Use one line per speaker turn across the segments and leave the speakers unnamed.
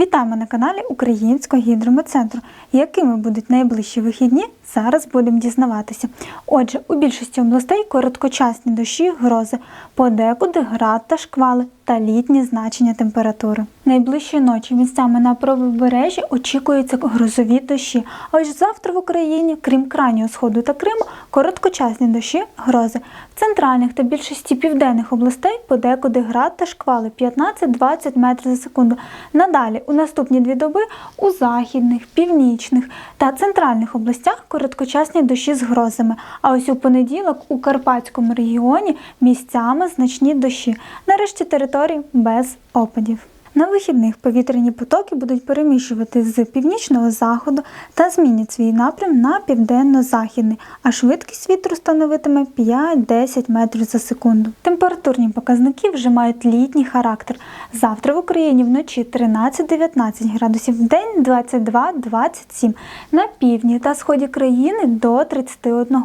Вітаємо на каналі Українського гідрометцентру. Якими будуть найближчі вихідні, зараз будемо дізнаватися. Отже, у більшості областей короткочасні дощі, грози, подекуди град та шквали та літні значення температури. Найближчі ночі місцями на правобережжі очікуються грозові дощі. А ось завтра в Україні, крім крайнього сходу та Криму, короткочасні дощі, грози. В центральних та більшості південних областей подекуди град та шквали 15-20 метрів за секунду. Надалі у наступні дві доби у західних, північних та центральних областях короткочасні дощі з грозами. А ось у понеділок у Карпатському регіоні місцями значні дощі. Нарешті території без опадів. На вихідних повітряні потоки будуть переміщувати з північного заходу та змінять свій напрям на південно-західний, а швидкість вітру становитиме 5-10 метрів за секунду. Температурні показники вже мають літній характер. Завтра в Україні вночі 13-19 градусів, в день 22-27, на півдні та сході країни до 31.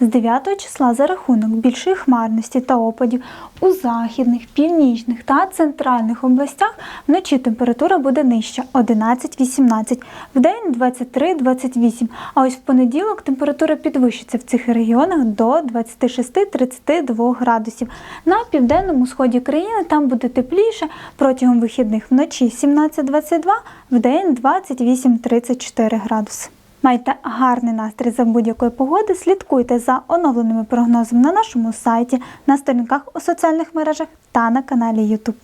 З 9 числа за рахунок більшої хмарності та опадів у західних, північних та центральних областях вночі температура буде нижча 11-18, в день 23-28. А ось в понеділок температура підвищиться в цих регіонах до 26-32 градусів. На південному сході країни там буде тепліше протягом вихідних вночі 17-22, в день 28-34 градуси. Майте гарний настрій за будь-якої погоди. Слідкуйте за оновленими прогнозами на нашому сайті, на сторінках у соціальних мережах та на каналі YouTube.